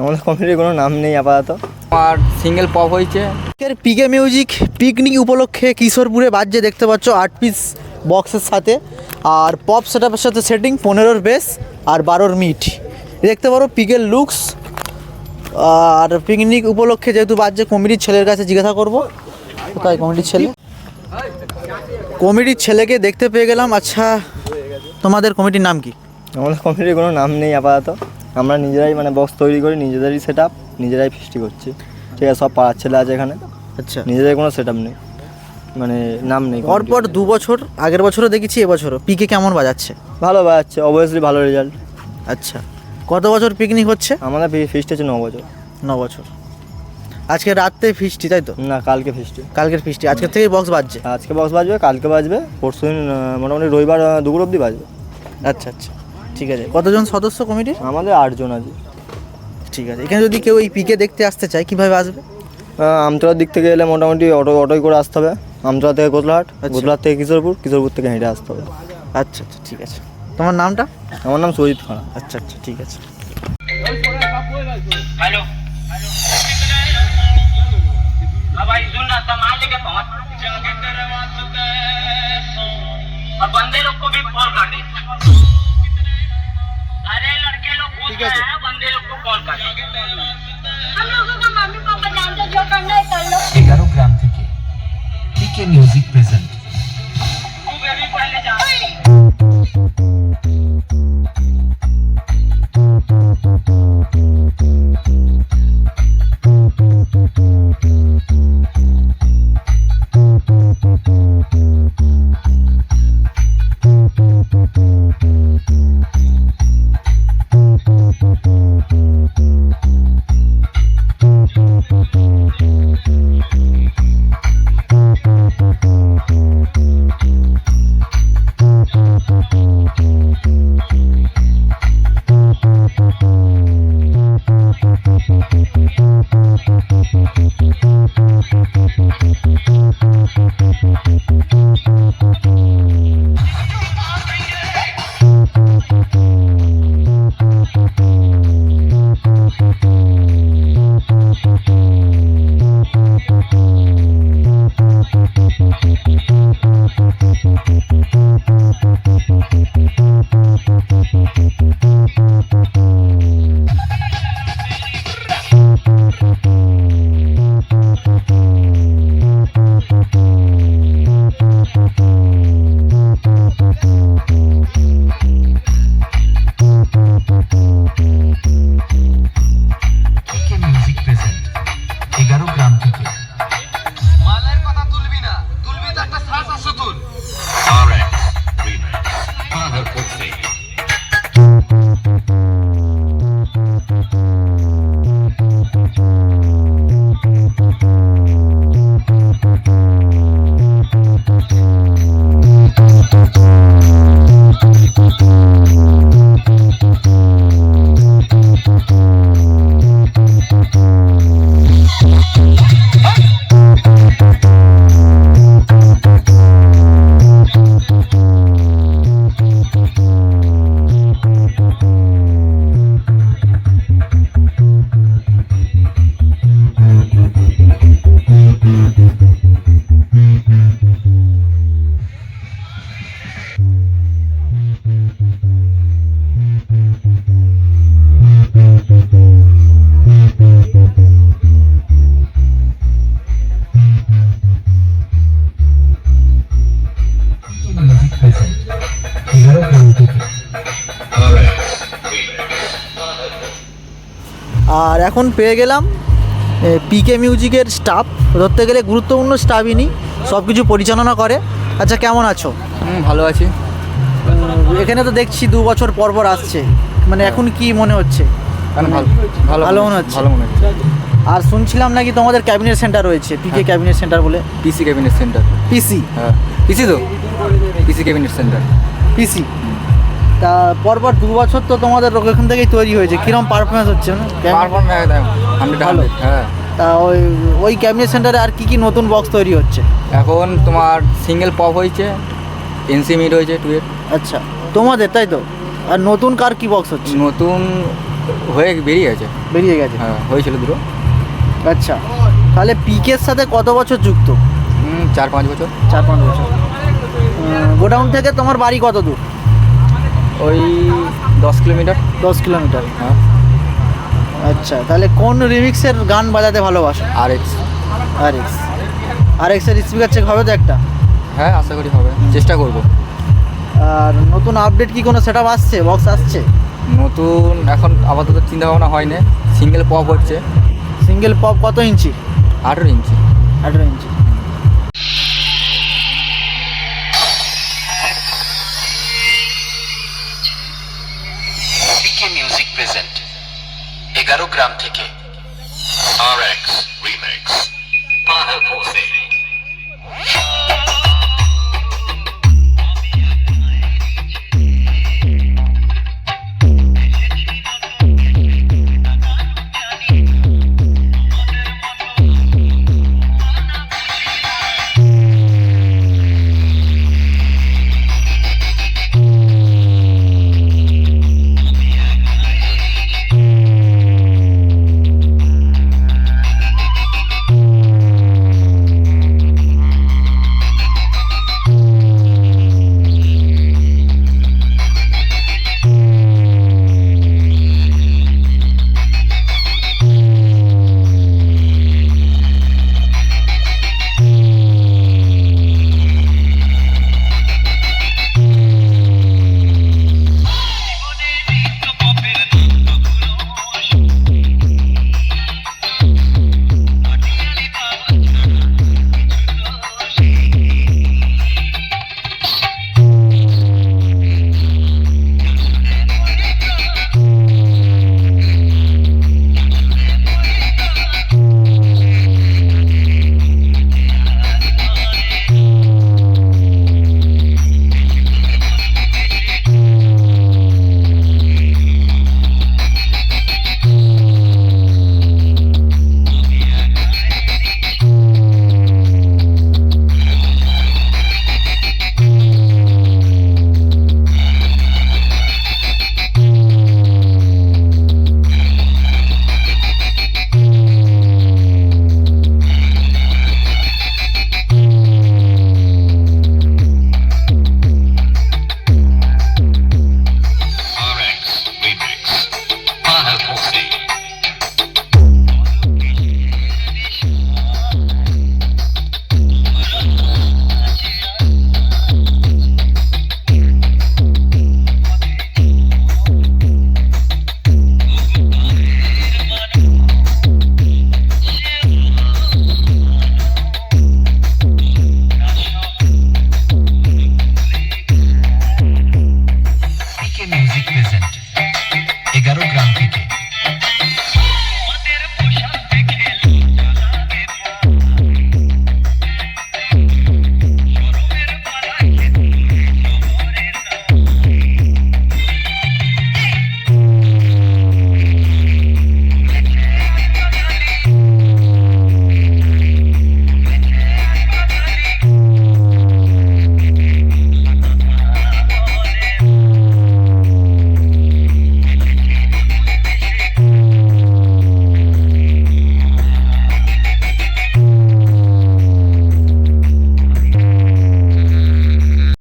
আমাদের কমিটির কোনো নাম নেই আপাতত। আর সিঙ্গেল পপ হয়েছে। আজকের পিকে মিউজিক পিকনিক উপলক্ষে কিশোরপুরে বাজছে দেখতে পাচ্ছ আট পিস বক্সের সাথে। আর পপ সেটআপের সাথে সেটিং পনেরোর বেস আর বারোর মিট দেখতে পারো পিকের লুকস আর পিকনিক উপলক্ষে যেহেতু বাজছে কমিটির ছেলের কাছে জিজ্ঞাসা করব। কোথায় কমিটির ছেলে? কমিটির ছেলেকে দেখতে পেয়ে গেলাম। আচ্ছা তোমাদের কমিটির নাম কি? আমাদের কমিটির কোনো নাম নেই আপাতত। আমরা নিজেরাই মানে বক্স তৈরি করি নিজেদেরই সেট আপ নিজেরাই ফিস্টি করছি। ঠিক আছে সব পাড়ার ছেলে আছে এখানে। আচ্ছা। নিজেদের কোনো সেট আপ নেই। মানে নাম নেই পরপর দু বছর আগের বছরও দেখেছি এবছরও। পিকে কেমন বাজাচ্ছে? ভালো বাজাচ্ছে অবভিয়াসলি ভালো রেজাল্ট আচ্ছা। কত বছর পিকনিক হচ্ছে? আমাদের ফিস্ট হচ্ছে ন বছর ন বছর। আজকে রাত্রে ফিস্টি তাই তো? না কালকে ফিস্টি কালকের ফিস্টি আজকের থেকে বক্স বাজছে? আজকে বক্স বাজবে কালকে বাজবে পরশু দিন মোটামুটি রবিবার দুপুর অবধি বাজবে। আচ্ছা আচ্ছা। ঠিক আছে কতজন সদস্য কমিটির আমাদের আটজন আছে ঠিক আছে এখানে যদি কেউ এই পিকে দেখতে আসতে চায় কিভাবে আসবে আহ, আমতলার দিক থেকে এলে মোটামুটি অটো অটোই করে আসতে হবে আমতলা থেকে গোদলাহাট আচ্ছা। গোদলাহাট থেকে কিশোরপুর কিশোরপুর থেকে হেঁটে আসতে হবে আচ্ছা আচ্ছা ঠিক আছে তোমার নামটা আমার নাম সজিত খাড়া আচ্ছা আচ্ছা ঠিক আছে हेलो अब भाई सुन ना संभाल के पहुंच और बंदे लोग को भी कॉल कर दे कॉल कर ग्यारह gram music present আর এখন পেয়ে গেলাম পিকে মিউজিকের স্টাফ ধরতে গেলে গুরুত্বপূর্ণ স্টাফই নি সব কিছু পরিচালনা করে। আচ্ছা কেমন আছো? ভালো আছি। এখানে তো দেখছি দু বছর পর পর আসছে। মানে এখন কি মনে হচ্ছে? ভালো ভালো ভালো মনে হচ্ছে। ভালো মনে হচ্ছে। আর শুনছিলাম নাকি তোমাদের ক্যাবিনেট সেন্টার রয়েছে পিকে ক্যাবিনেট সেন্টার বলে। পিসি ক্যাবিনেট সেন্টার। পিসি হ্যাঁ পিসি তো? পিসি ক্যাবিনেট সেন্টার। পিসি তা পরপর দু বছর তো তোমাদের ওখান থেকেই তৈরি হয়েছে। কিরম পারফরমেন্স হচ্ছে ভালো। হ্যাঁ। তা ওই ওই ক্যাবিনেট সেন্টারে আর কি কি নতুন বক্স তৈরি হচ্ছে? এখন তোমার সিঙ্গেল পপ হয়েছে এনসি মিট হয়েছে টুয়ের আচ্ছা তোমাদের তাই তো? আর নতুন কার কি বক্স হচ্ছে? নতুন হয়ে বেরিয়ে গেছে। বেরিয়ে গেছে? হ্যাঁ হয়েছিল দুটো। আচ্ছা তাহলে পিকের সাথে কত বছর যুক্ত? চার পাঁচ বছর। চার পাঁচ বছর। গোডাউন থেকে তোমার বাড়ি কত দূর? ওই দশ কিলোমিটার। দশ কিলোমিটার? হ্যাঁ। আচ্ছা তাহলে কোন রিমিক্সের গান বাজাতে ভালোবাসো? আর এক্স আর এক্স আর এক্সের স্পিকার চেক হবে তো একটা? হ্যাঁ আশা করি হবে। চেষ্টা করব। আর নতুন আপডেট কি কোনো সেট আসছে? বক্স আসছে? নতুন এখন আপাতত চিন্তা ভাবনা হয়নি। সিঙ্গেল পপ হচ্ছে। সিঙ্গেল পপ কত ইঞ্চি? আঠেরো ইঞ্চি। আঠেরো ইঞ্চি। এগারো গ্রাম থেকে। আর এক্স রিমিক্স